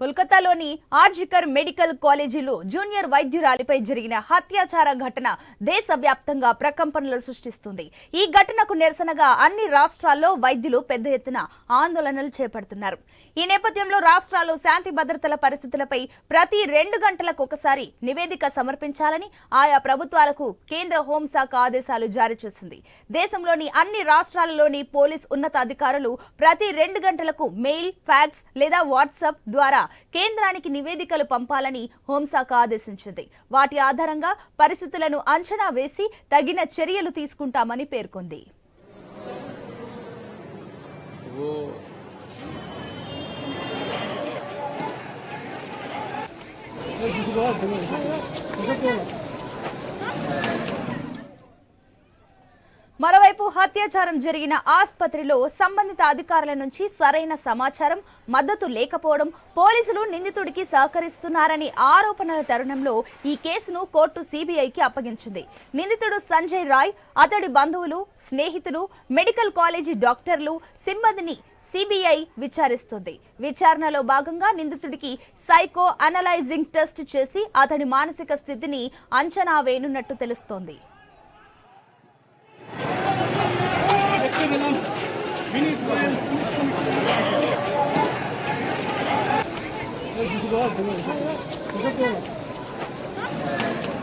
కోల్కతాలోని ఆర్జికర్ మెడికల్ కాలేజీలో జూనియర్ వైద్యురాలిపై జరిగిన హత్యాచార ఘటన దేశవ్యాప్తంగా ప్రకంపనలు సృష్టిస్తుంది. ఈ ఘటనకు నిరసనగా అన్ని రాష్ట్రాల్లో వైద్యులు పెద్ద ఎత్తున ఆందోళనలు చేపడుతున్నారు. ఈ నేపథ్యంలో రాష్ట్రాలు శాంతి భద్రతల పరిస్థితులపై ప్రతి రెండు గంటలకు ఒకసారి నివేదిక సమర్పించాలని ఆయా ప్రభుత్వాలకు కేంద్ర హోంశాఖ ఆదేశాలు జారీ చేసింది. దేశంలోని అన్ని రాష్ట్రాలలోని పోలీస్ ఉన్నతాధికారులు ప్రతి రెండు గంటలకు మెయిల్ ఫ్యాక్స్ లేదా వాట్సాప్ ద్వారా కేంద్రానికి నివేదికలు పంపాలని హోంశాఖ ఆదేశించింది. వాటి ఆధారంగా పరిస్థితులను అంచనా వేసి తగిన చర్యలు తీసుకుంటామని పేర్కొంది. మరోవైపు హత్యాచారం జరిగిన ఆసుపత్రిలో సంబంధిత అధికారుల నుంచి సరైన సమాచారం మద్దతు లేకపోవడం పోలీసులు నిందితుడికి సహకరిస్తున్నారని ఆరోపణల తరుణంలో ఈ కేసును కోర్టు సిబిఐకి అప్పగించింది. నిందితుడు సంజయ్ రాయ్ అతడి బంధువులు స్నేహితులు మెడికల్ కాలేజీ డాక్టర్లు సిబ్బందిని సిబిఐ విచారిస్తుంది. విచారణలో భాగంగా నిందితుడికి సైకో అనలైజింగ్ టెస్ట్ చేసి అతడి మానసిక స్థితిని అంచనా వేయనున్నట్టు తెలుస్తోంది. Thank you.